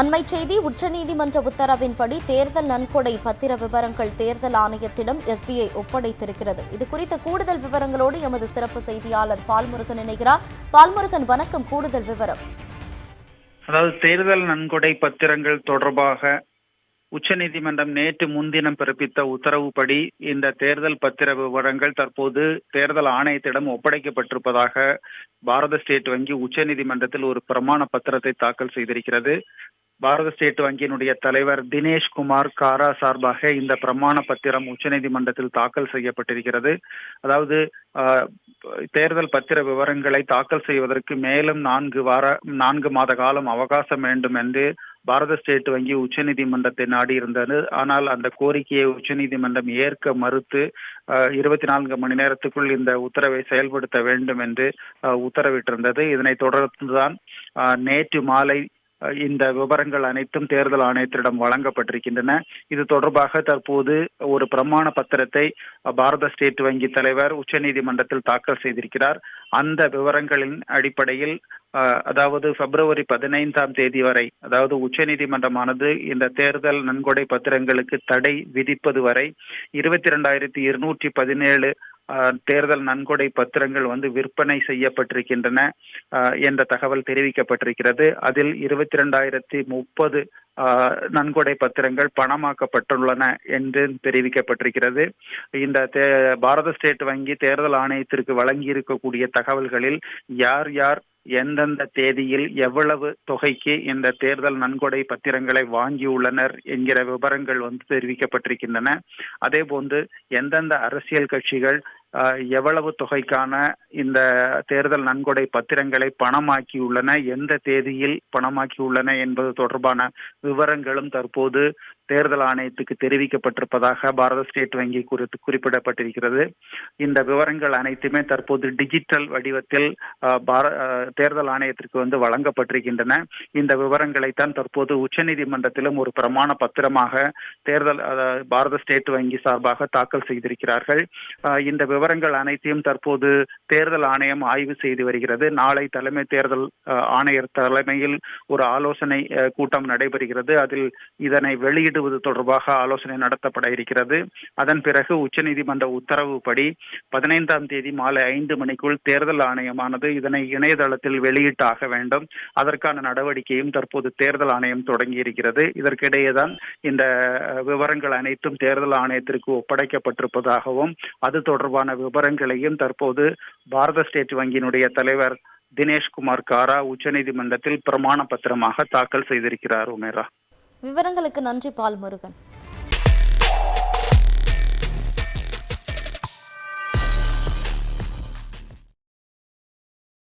அண்மை செய்தி உச்சநீதிமன்ற உத்தரவின்படி தேர்தல் நன்கொடை பத்திர விவரங்கள் தேர்தல் ஆணையத்திடம் எஸ்பிஐ ஒப்படைத்திருக்கிறது. இது குறித்த கூடுதல் விவரங்களோடு எமது சிறப்பு செய்தியாளர் பால்முருகன் இணைகிறார். பால்முருகன் வணக்கம். கூடுதல் விவரம். அதாவது தேர்தல் நன்கொடை பத்திரங்கள் தொடர்பாக உச்சநீதிமன்றம் நேற்று முன்தினம் பிறப்பித்த உத்தரவுப்படி இந்த தேர்தல் பத்திர விவரங்கள் தற்போது தேர்தல் ஆணையத்திடம் ஒப்படைக்கப்பட்டிருப்பதாக பாரத ஸ்டேட் வங்கி உச்சநீதிமன்றத்தில் ஒரு பிரமாண பத்திரத்தை தாக்கல் செய்திருக்கிறது. பாரத ஸ்டேட் வங்கியினுடைய தலைவர் தினேஷ் குமார் காரா சார்பாக இந்த பிரமாண பத்திரம் உச்சநீதிமன்றத்தில் தாக்கல் செய்யப்பட்டிருக்கிறது. அதாவது ஆஹ், தேர்தல் பத்திர விவரங்களை தாக்கல் செய்வதற்கு மேலும் நான்கு வார நான்கு மாத காலம் அவகாசம் வேண்டும் என்று பாரத ஸ்டேட் வங்கி உச்சநீதிமன்றத்தை நாடி இருந்தது ஆனால் அந்த கோரிக்கையை உச்சநீதிமன்றம் ஏற்க மறுத்து இருபத்தி நான்கு மணி நேரத்துக்குள் இந்த உத்தரவை செயல்படுத்த வேண்டும் என்று உத்தரவிட்டிருந்தது. இதனைத் தொடர்ந்துதான் நேற்று மாலை இந்த விவரங்கள் அனைத்தும் தேர்தல் ஆணையத்திடம் வழங்கப்பட்டிருக்கின்றன. இது தொடர்பாக தற்போது ஒரு பிரமாண பத்திரத்தை பாரத ஸ்டேட் வங்கி தலைவர் உச்சநீதிமன்றத்தில் தாக்கல் செய்திருக்கிறார். அந்த விவரங்களின் அடிப்படையில் அதாவது பிப்ரவரி பதினைந்தாம் தேதி வரை அதாவது உச்சநீதிமன்றமானது இந்த தேர்தல் நன்கொடை பத்திரங்களுக்கு தடை விதிப்பது வரை இருபத்தி இரண்டாயிரத்தி இருநூற்றி பதினேழு தேர்தல் நன்கொடை பத்திரங்கள் வந்து விற்பனை செய்யப்பட்டிருக்கின்றன அஹ், என்ற தகவல் தெரிவிக்கப்பட்டிருக்கிறது. அதில் இருபத்தி ரெண்டாயிரத்தி முப்பது நன்கொடை பத்திரங்கள் பணமாக்கப்பட்டுள்ளன என்று தெரிவிக்கப்பட்டிருக்கிறது. இந்த தே- பாரத ஸ்டேட் வங்கி தேர்தல் ஆணையத்திற்கு வழங்கி இருக்கக்கூடிய தகவல்களில் யார் யார் எந்தெந்த தேதியில் எவ்வளவு தொகைக்கு இந்த தேர்தல் நன்கொடை பத்திரங்களை வாங்கியுள்ளனர் என்கிற விவரங்கள் வந்து தெரிவிக்கப்பட்டிருக்கின்றன. அதே போன்று எந்தெந்த அரசியல் கட்சிகள் ஆஹ், எவ்வளவு தொகைக்கான இந்த தேர்தல் நன்கொடை பத்திரங்களை பணமாக்கியுள்ளன எந்த தேதியில் பணமாக்கியுள்ளன என்பது தொடர்பான விவரங்களும் தற்போது தேர்தல் ஆணையத்துக்கு தெரிவிக்கப்பட்டிருப்பதாக பாரத ஸ்டேட் வங்கி குறித்து குறிப்பிடப்பட்டிருக்கிறது. இந்த விவரங்கள் அனைத்துமே தற்போது டிஜிட்டல் வடிவத்தில் பார- தேர்தல் ஆணையத்திற்கு வந்து வழங்கப்பட்டிருக்கின்றன. இந்த விவரங்களைத்தான் தற்போது உச்சநீதிமன்றத்திலும் ஒரு பிரமாண பத்திரமாக தேர்தல் பாரத ஸ்டேட் வங்கி சார்பாக தாக்கல் செய்திருக்கிறார்கள். ஆஹ், இந்த விவரங்கள் அனைத்தையும் தற்போது தேர்தல் ஆணையம் ஆய்வு செய்து வருகிறது. நாளை தலைமை தேர்தல் ஆணையர் தலைமையில் ஒரு ஆலோசனை கூட்டம் நடைபெறுகிறது. அதில் இதனை வெளியிடுவது தொடர்பாக ஆலோசனை நடத்தப்பட இருக்கிறது. அதன் பிறகு உச்சநீதிமன்ற உத்தரவுப்படி பதினைந்தாம் தேதி மாலை ஐந்து மணிக்குள் தேர்தல் ஆணையமானது இதனை இணையதளத்தில் வெளியிட்டாக வேண்டும். அதற்கான நடவடிக்கையும் தற்போது தேர்தல் ஆணையம் தொடங்கி இருக்கிறது. இதற்கிடையேதான் இந்த விவரங்கள் அனைத்தும் தேர்தல் ஆணையத்திற்கு ஒப்படைக்கப்பட்டிருப்பதாகவும் அது தொடர்பான விவரங்களையும் தற்போது பாரத ஸ்டேட் வங்கியினுடைய தலைவர் தினேஷ்குமார் காரா உச்சநீதிமன்றத்தில் பிரமாண பத்திரமாக தாக்கல் செய்திருக்கிறார் உமேரா. விவரங்களுக்கு நன்றி பால் முருகன்